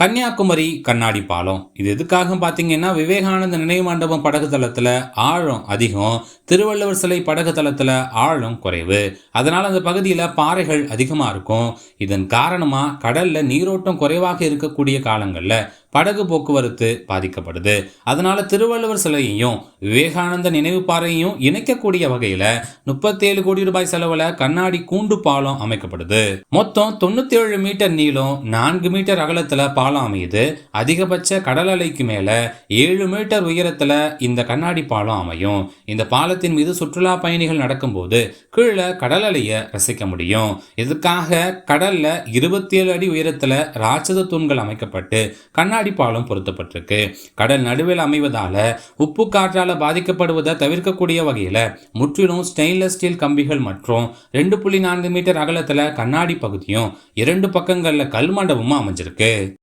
கன்னியாகுமரி கண்ணாடி பாலம். இது எதுக்காக பார்த்தீங்கன்னா விவேகானந்த நினைவு மண்டபம் படகு தளத்தில் ஆழம் அதிகம் திருவள்ளுவர் சிலை படகு தளத்தில் ஆழம் குறைவு. அதனால் அந்த பகுதியில் பாறைகள் அதிகமாக இருக்கும். இதன் காரணமாக கடலில் நீரோட்டம் குறைவாக இருக்கக்கூடிய காலங்களில் படகு போக்குவரத்து பாதிக்கப்படுது. அதனால திருவள்ளுவர் சிலையையும் விவேகானந்த நினைவு பாறையையும் இணைக்கக்கூடிய வகையில முப்பத்தேழு கோடி ரூபாய் செலவுல கண்ணாடி கூண்டு பாலம் அமைக்கப்படுது. மொத்தம் தொண்ணூத்தி ஏழு மீட்டர் நீளம் நான்கு மீட்டர் அகலத்துல பாலம் அமையுது. அதிகபட்ச கடல் அலைக்கு மேல ஏழு மீட்டர் உயரத்துல இந்த கண்ணாடி பாலம் அமையும். இந்த பாலத்தின் மீது சுற்றுலா பயணிகள் நடக்கும்போது கீழே கடல் அலையை ரசிக்க முடியும். இதுக்காக கடல்ல இருபத்தி ஏழு அடி உயரத்துல ராட்சத தூண்கள் அமைக்கப்பட்டு கண்ணாடி கண்ணாடி பாலம் பொருத்தப்பட்டிருக்கு. கடல் நடுவில் அமைவதால உப்பு காற்றால பாதிக்கப்படுவதை தவிர்க்கக்கூடிய வகையில முற்றிலும் ஸ்டெயின்லெஸ் ஸ்டீல் கம்பிகள் மற்றும் ரெண்டு புள்ளி நான்கு மீட்டர் அகலத்துல கண்ணாடி பகுதியும் இரண்டு பக்கங்கள்ல கல் மண்டபமும் அமைஞ்சிருக்கு.